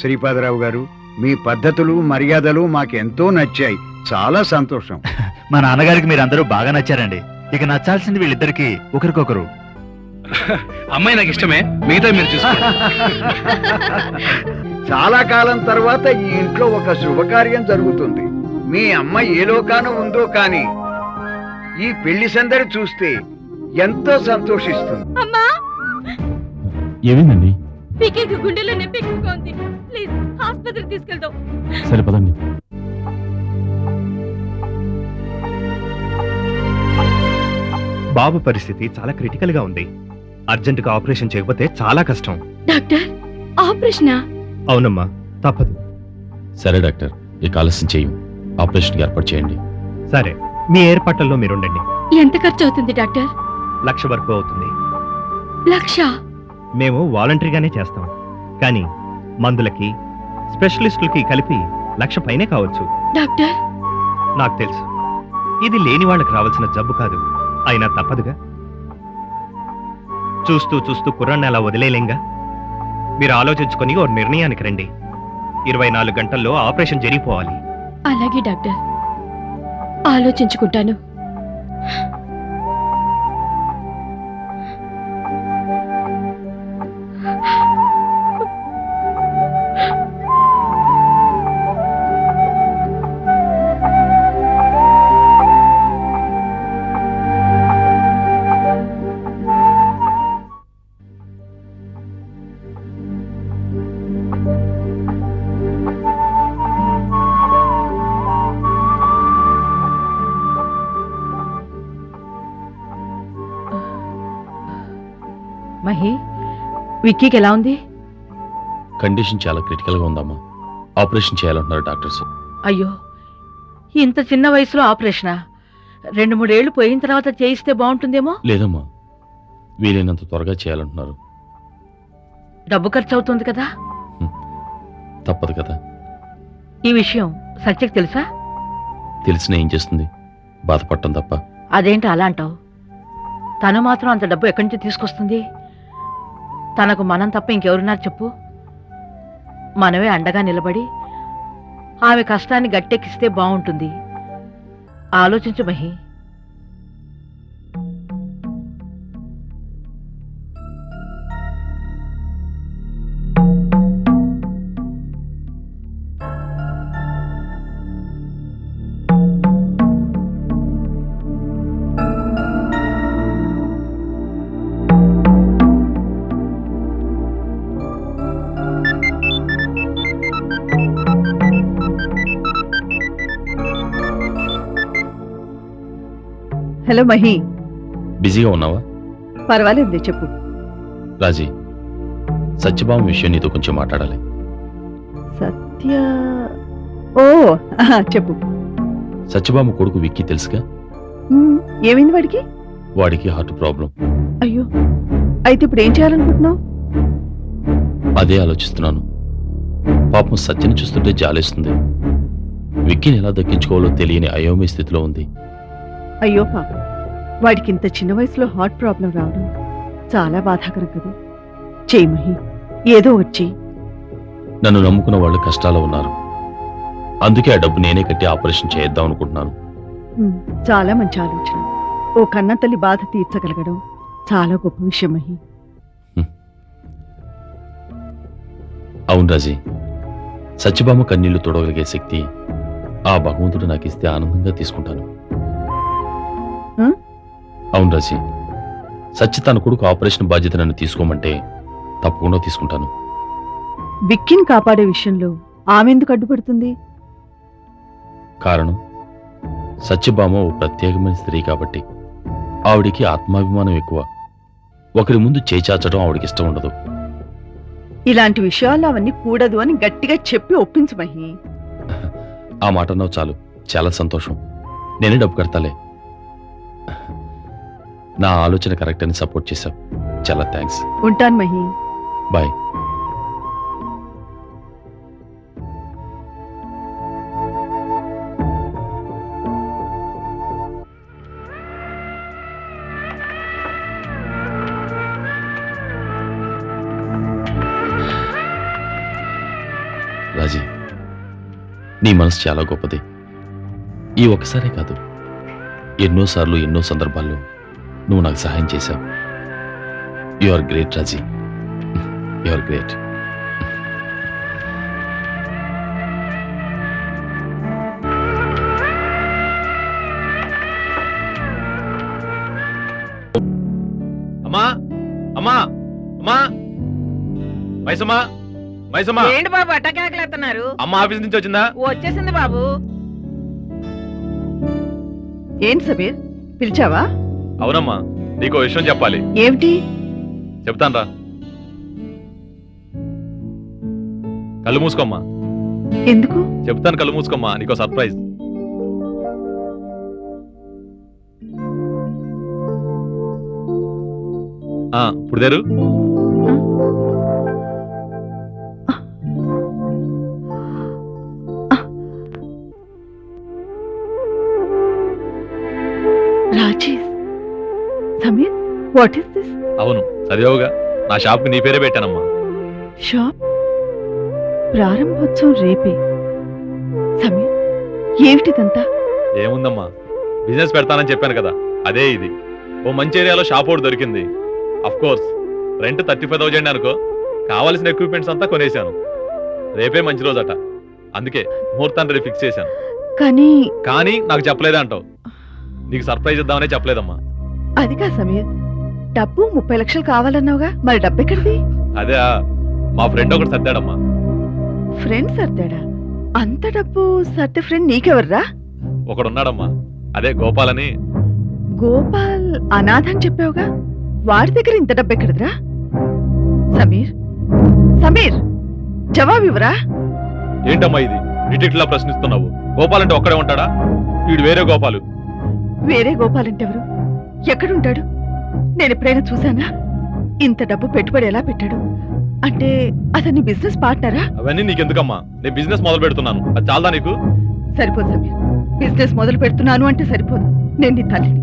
శ్రీపాదరావు గారు మీ పద్ధతులు మర్యాదలు మాకెంతో నచ్చాయి. చాలా సంతోషం. మా నాన్నగారికి మీరు అందరూ బాగా నచ్చారండి. ఇక నచ్చాల్సింది వీళ్ళిద్దరికి ఒకరికొకరు. అమ్మాయి నాకు ఇష్టమే మిగతా మీరు చూసుకోండి. చాలా కాలం తర్వాత ఈ ఇంట్లో ఒక శుభకార్యం జరుగుతుంది. మీ అమ్మ ఏ లోకాన ఉందో కాని ఈ పెళ్ళి సందడి చూస్తే ఎంతో సంతోషిస్తుంది. అమ్మా! ఏమైందండి? పీకేకి గుండెలో నొప్పి ఎక్కువగా ఉంది. ప్లీజ్ ఆసుపత్రికి సరే పదండి. బాబు పరిస్థితి చాలా క్రిటికల్గా ఉంది. అర్జెంట్గా ఆపరేషన్ చేయకపోతే చాలా కష్టం. డాక్టర్ ఆపరేషనా? అవునమ్మా తప్పదు. సరే డాక్టర్. ఇక ఆలస్యం చేయం. ఆపరేషన్కి ఏర్పాటు చేయండి. సరే మీ ఏర్పాట్లలో మీరుండండి. ఎంత ఖర్చు అవుతుంది డాక్టర్? లక్ష వరకు అవుతుంది. లక్ష? మేము వాలంటరీగానే చేస్తాం. కానీ మందులకి స్పెషలిస్టులకి కలిపి లక్ష పైనే కావచ్చు. డాక్టర్? నాకు తెలుసు. ఇది లేని వాళ్ళకి రావాల్సిన జబ్బు కాదు. అయినా తప్పదుగా. చూస్తూ చూస్తూ కుర్రాన్ని అలా వదిలేలేంగా మీరు ఆలోచించుకొని ఓ నిర్ణయానికి రండి. ఇరవై నాలుగు గంటల్లో ఆపరేషన్ జరిగిపోవాలి. అలాగే డాక్టర్. ఆలోచించుకుంటాను. విక్కీకి ఎలా ఉంది? కండిషన్ చాలా క్రిటికల్గా ఉందమ్మా. ఆపరేషన్ చేయాలంటున్నారు డాక్టర్స్. అయ్యో ఇంత చిన్న వయసులో ఆపరేషనా? రెండు మూడేళ్ళు పోయిన తర్వాత చేయిస్తే బాగుంటుందేమో? లేదమ్మా. వీలైనంత త్వరగా చేయాలంటున్నారు. డబ్బు ఖర్చు అవుతుంది కదా తప్పదు కదా. ఈ విషయం సత్యకి తెలుసా? తెలిసిన ఏం చేస్తుంది? బాధపడటం తప్ప. అదేంటి అలా అంటావు. తను మాత్రం అంత డబ్బు ఎక్కడి నుంచి తీసుకొస్తుంది? తనకు మనం తప్ప ఇంకెవరున్నారు చెప్పు. మనమే అండగా నిలబడి ఆమె కష్టాన్ని గట్టెక్కిస్తే బాగుంటుంది ఆలోచించు మహి. హలో మహి. బిజీగా ఉన్నావా? పర్వాలేదు చెప్పు. రాజీ సత్యభామ విషయం నీతో కొంచెం మాట్లాడాలి. సత్య ఓ చెప్పు. సత్యభామ కొడుకు విక్కీ తెలుసుగా? ఏమైంది వాడికి? వాడికి హార్ట్ ప్రాబ్లం. అయ్యో అయితే ఇప్పుడు ఏం చేయాలనుకుంటున్నావు? అదే ఆలోచిస్తున్నాను. పాపం సత్యని చూస్తుంటే జాలేస్తుంది. విక్కీని ఎలా దక్కించుకోవాలో తెలియని అయోమయ స్థితిలో ఉంది. అయ్యో పాప. వాడికి ఇంత చిన్న వయసులో హార్ట్ ప్రాబ్లం రావడం చాలా బాధాకరం కదా. చేయి మహి ఏదో వచ్చి నన్ను నమ్ముకున్న వాళ్ళు కష్టాల్లో ఉన్నారు. అందుకే ఆ డబ్బు నేనే కట్టి ఆపరేషన్ చేద్దాం అనుకుంటున్నాను. చాలా మంచి ఆలోచన. ఓ కన్న తల్లి బాధ తీర్చగలగడం చాలా గొప్ప విషయం మహి. అవును రాజీ. సత్యభామ కన్నీళ్ళు తొడగలిగే శక్తి ఆ భగవంతుడు నాకు ఇస్తే ఆనందంగా తీసుకుంటాను? అవును రాజీ. సత్య తన కొడుకు ఆపరేషన్ బాధ్యత నన్ను తీసుకోమంటే తప్పకుండా తీసుకుంటాను. విక్కిని కాపాడే విషయంలో ఆమె ఎందుకు అడ్డుపడుతుంది? కారణం సత్యభామ ఓ ప్రత్యేకమైన స్త్రీ కాబట్టి ఆవిడికి ఆత్మాభిమానం ఎక్కువ. ఒకరి ముందు చేచాచడం ఆవిడికి ఇష్టం ఉండదు. ఇలాంటి విషయాలు అవన్నీ కూడదు అని గట్టిగా చెప్పి ఒప్పించు మహి. ఆ మాట అన్నావు చాలు. చాలా సంతోషం. నేనే డబ్బు కడతాలే. నా ఆలోచన కరెక్ట్ అని సపోర్ట్ చేశావు. చాలా థ్యాంక్స్ ఉంటాను మహి. బాయ్ నీ మనసు చాలా గొప్పది. ఈ ఒక్కసారే కాదు ఎన్నోసార్లు ఎన్నో సందర్భాల్లో నువ్వు నాకు సహాయం చేశావు. You are great Raji you are great అమ్మా అమ్మా అమ్మా. మైసమ్మా మైసమ్మా. ఏంటి బాబు అట్టకేకలేస్తున్నారు? అమ్మ ఆఫీస్ నుంచి వచ్చిందా? వచ్చేసింది బాబు. ఏంటి సమీర్? పిలిచావా? అవునమ్మా నీకో విషయం చెప్పాలి. ఏమిటి? చెప్తాను రా కళ్ళు మూసుకోమ్మా. ఎందుకు? చెప్తాను కళ్ళు మూసుకోమ్మా నీకో సర్ప్రైజ్. ఆ, ఇప్పుడు తెరు. వాట్ ఇస్ దిస్ అవును చదివావుగా. నా షాప్కి నీ పేరే పెట్టానమ్మా. షాప్? ప్రారంభోత్సవం రేపే. సమీర్ ఏమిటిదంతా? ఏముందమ్మా? బిజినెస్ పెడతానని చెప్పాను కదా అదే ఇది. ఓ మంచి ఏరియాలో షాప్ ఒకటి దొరికింది. Of course rent thirty five thousand అనుకో. కావాల్సిన ఎక్విప్మెంట్స్ అంతా కొనేశాను. రేపే మంచి రోజట. అందుకే ముహూర్తాన్ని రేపు ఫిక్స్ చేశాను. కానీ కానీ నాకు చెప్పలేదే అంటావు నీకు సర్ప్రైజ్ ఇద్దామనే చెప్పలేదమ్మా. అది కా సమీర్ డబ్బు ముప్పై లక్షలు కావాలన్నావుగా? మరి డబ్బు ఎక్కడిది అదే మా ఫ్రెండ్ ఒకటి సర్దాడమ్మా. ఫ్రెండ్ సర్దాడా? అంత డబ్బు సర్ది ఫ్రెండ్ నీకెవర్రా? ఒకడున్నాడమ్మా. అదే గోపాల్ అని గోపాల్ అనాథ అని చెప్పావుగా? వాడి దగ్గర ఇంత డబ్బు ఎక్కడిదిరా సమీర్? సమీర్! జవాబు ఇవ్వరా ఏంటమ్మా ఇది? ఇటిట్లా ప్రశ్నిస్తున్నావు. గోపాల్ అంటే ఒక్కడే ఉంటాడా? వీడు వేరే గోపాలు. వేరే గోపాల్ అంటే ఎవరు ఎక్కడుంటాడు? నేను ఎప్పుడైనా చూశానా? ఇంత డబ్బు పెట్టుబడి ఎలా పెట్టాడు? అంటే అతన్ని బిజినెస్ పార్ట్నరా? అవన్నీ నీకెందుకమ్మా? నేను బిజినెస్ మొదలు పెడుతున్నాను. అది చాలదా నీకు? సరిపోదు సమీర్. బిజినెస్ మొదలు పెడుతున్నాను అంటే సరిపోదు. నేను నీ తల్లిని.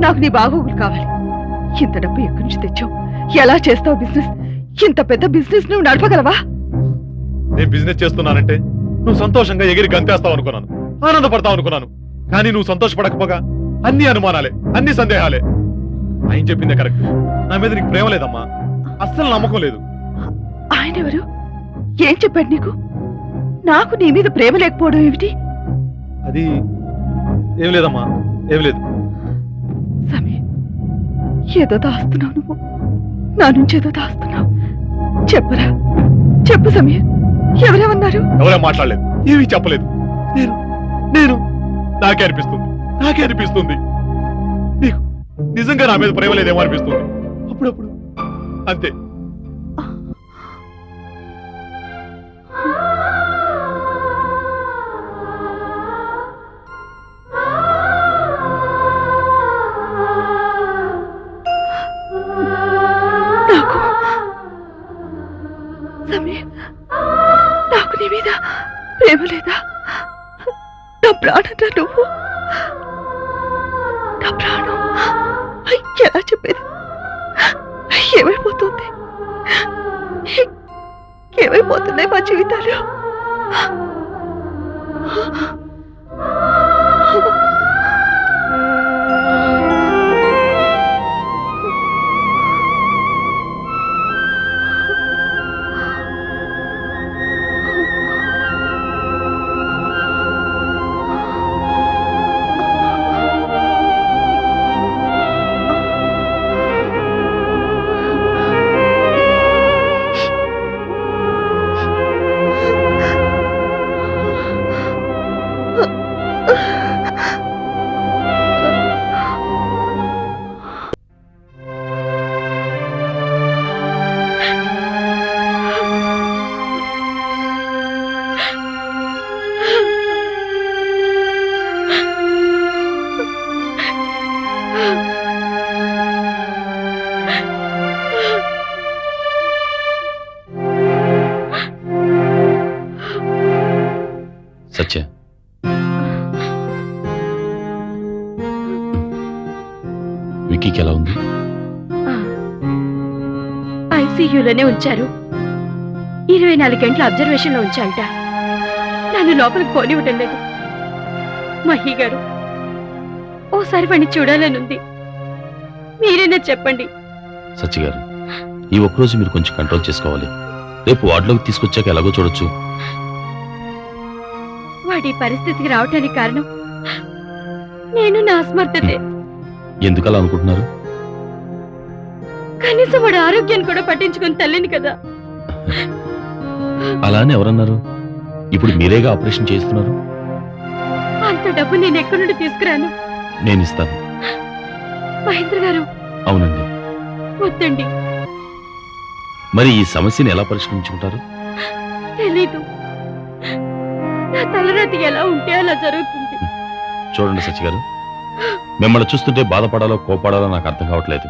నాకు నీ బాగోగులు కావాలి. ఇంత డబ్బు ఎక్కడి నుంచి తెచ్చావు? ఎలా చేస్తావు బిజినెస్? ఇంత పెద్ద బిజినెస్ నువ్వు నడపగలవా? నేను బిజినెస్ చేస్తున్నానంటే నువ్వు సంతోషంగా ఎగిరి గంతేస్తావు అనుకున్నాను. ఆనందపడతావు అనుకున్నాను. కానీ నువ్వు సంతోషపడకపోగా అన్ని అనుమానాలే అన్ని సందేహాలే. ఆయన చెప్పిందే కరెక్ట్. నా మీద నీకు ప్రేమ లేదమ్మా. అస్సలు నమ్మకం లేదు. ఆయన ఎవరు? ఏం చెప్పాడు నీకు? నాకు నీ మీద ప్రేమ లేకపోవడం ఏమిటి? అది ఏం లేదమ్మా. ఏం లేదు. ఏదో దాస్తున్నావు నువ్వు. నా నుంచి ఏదో దాస్తున్నావు. చెప్పరా? చెప్పు సమీర్ ఎవరేమన్నారు? ఎవరే మాట్లాడలేదు. ఏమీ చెప్పలేదు. నేను నేను నాకే అనిపిస్తుంది. నాకే అనిపిస్తుంది. నిజంగా నా మీద ప్రేమ లేదేమో అనిపిస్తుంది. అప్పుడప్పుడు. అంతే. ఏమైపోతున్నాయి మా జీవితాలు సత్య. ఎలా ఉంది? ఐసీయూలోనే ఉంచారు. ఇరవై నాలుగు గంటల అబ్జర్వేషన్లో ఉంచాలట. నన్ను లోపలికి పోనివ్వడం లేదు. మహి గారు ఓసారి వాడిని చూడాలనుంది మీరైనా చెప్పండి. సచ్చి గారు ఈ ఒక్కరోజు మీరు కొంచెం కంట్రోల్ చేసుకోవాలి. రేపు వార్డులోకి తీసుకొచ్చాక ఎలాగో చూడొచ్చు. వాడి పరిస్థితికి రావటానికి కారణం నేను నా అస్మర్థతే. ఎందుకు అలా అనుకుంటున్నారు? కనీసం వాడి ఆరోగ్యాన్ని కూడా పట్టించుకుని తల్లిని కదా. అలా అని ఎవరన్నారు? ఇప్పుడు మీరేగా ఆపరేషన్ చేస్తున్నారు? అంత డబ్బు నేను ఎక్కడి నుండి తీసుకురాను? నేను ఇస్తాను. మహేంద్ర గారు. అవునండి. వద్దండి. మరి ఈ సమస్యని ఎలా పరిష్కరించుకుంటారు? తెలీదు. నా తలరాతి ఎలా ఉంటే అలా జరుగుతుంది. చూడండి సచి గారు మిమ్మల్ని చూస్తుంటే బాధపడాలో కోపడాలో నాకు అర్థం కావట్లేదు.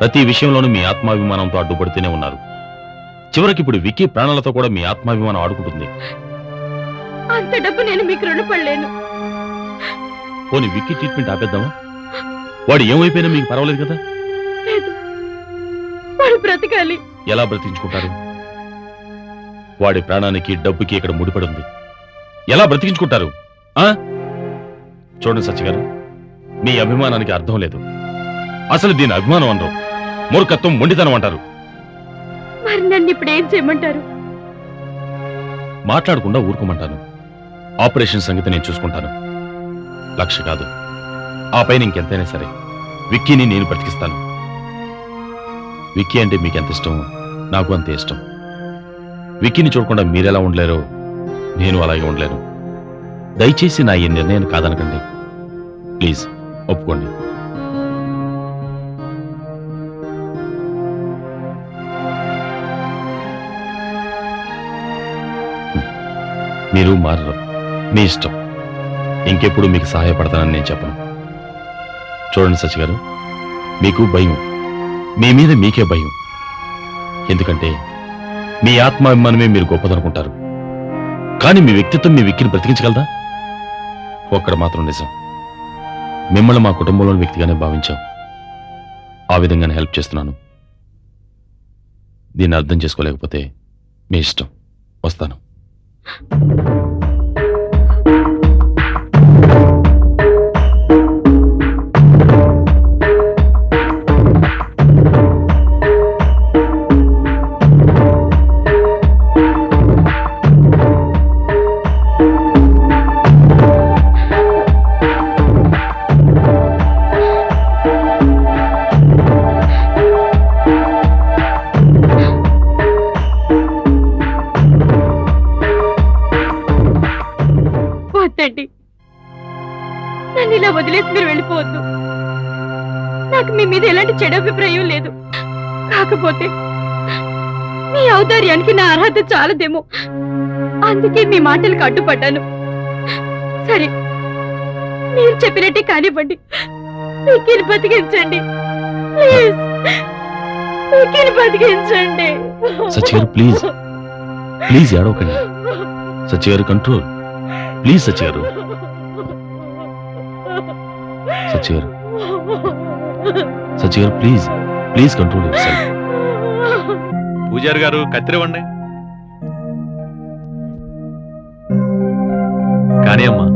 ప్రతి విషయంలోనూ మీ ఆత్మాభిమానంతో అడ్డుపడుతూనే ఉన్నారు. చివరికి ఇప్పుడు విక్కీ ప్రాణాలతో కూడా మీ ఆత్మాభిమానం ఆడుకుంటుంది. అంత డబ్బు నేను మీకు రుణపడలేను. పోనీ విక్కీ ట్రీట్మెంట్ ఆపేద్దామా? వాడు ఏమైపోయినా మీకు పర్వాలేదు కదా? లేదు. వాడు బ్రతకాలి. ఎలా బ్రతికించుకుంటారు? వాడి ప్రాణానికి డబ్బుకి ఇక్కడ ముడిపడి ఉంది. ఎలా బ్రతికించుకుంటారు? ఆ? చూడండి సత్య గారు మీ అభిమానానికి అర్థం లేదు. అసలు దీని అభిమానం అనరు మూర్ఖత్వం మొండితనం అంటారు. మరి నన్ను ఇప్పుడు ఏం చేయమంటారు? మాట్లాడకుండా ఊరుకోమంటాను. ఆపరేషన్ సంగతి నేను చూసుకుంటాను. లక్ష కాదు ఆ పైన ఇంకెంతైనా సరే విక్కీని నేను బ్రతికిస్తాను. విక్కీ అంటే మీకు ఎంత ఇష్టం? నాకు అంతే ఇష్టం. విక్కీని చూడకుండా మీరెలా ఉండలేరో నేను అలాగే ఉండలేను. దయచేసి నా ఈ నిర్ణయం కాదనకండి. ప్లీజ్ ఒప్పుకోండి. మీరు మారరు. మీ ఇష్టం. ఇంకెప్పుడు మీకు సహాయపడతానని నేను చెప్పను. చూడండి సచి గారు మీకు భయం. మీ మీద మీకే భయం. ఎందుకంటే మీ ఆత్మాభిమానమే మీరు గొప్పదనుకుంటారు. కానీ మీ వ్యక్తిత్వం మీ వ్యక్తిని బ్రతికించగలదా? ఒక్కడ మాత్రం నిజం. మిమ్మల్ని మా కుటుంబంలోని వ్యక్తిగానే భావించాం. ఆ విధంగానే హెల్ప్ చేస్తున్నాను. దీన్ని అర్థం చేసుకోలేకపోతే మీ ఇష్టం. వస్తాను. మీ మీద ఎలాంటి చెడు అభిప్రాయం లేదు. కాకపోతే మీ ఔదార్యానికి నా అర్హత చాలదేమో. అందుకే మీ మాటలకు అడ్డుపడ్డాను. సరే మీరు చెప్పినట్టే కానివ్వండి. విక్కీని బతికించండి. ప్లీజ్ విక్కీని బతికించండి. ప్లీజ్. ప్లీజ్ ఏడవకండి. కంట్రోల్. ప్లీజ్ సచి సచిగారు ప్లీజ్ ప్లీజ్ కంట్రోల్ పూజారి గారు కత్తిరివ్వండి కానీ అమ్మా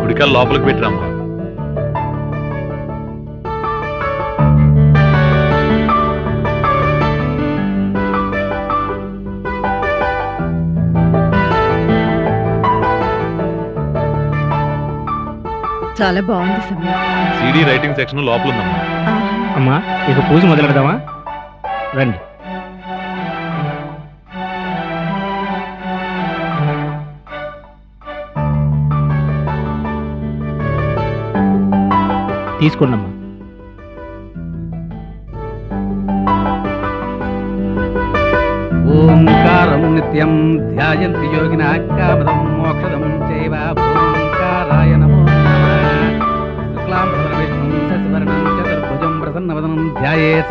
గుడికల్ లోపలికి పెట్టిరమ్మా. చాలా బాగుంది సమయం. సిడి రైటింగ్ సెక్షన్ లోపల ఉందమ్మా అమ్మా ఇక పూజ మొదలు పెడదామా రండి. తీసుకోండమ్మా. ఓంకారం నిత్యం ధ్యాయంతి యోగిన కామదం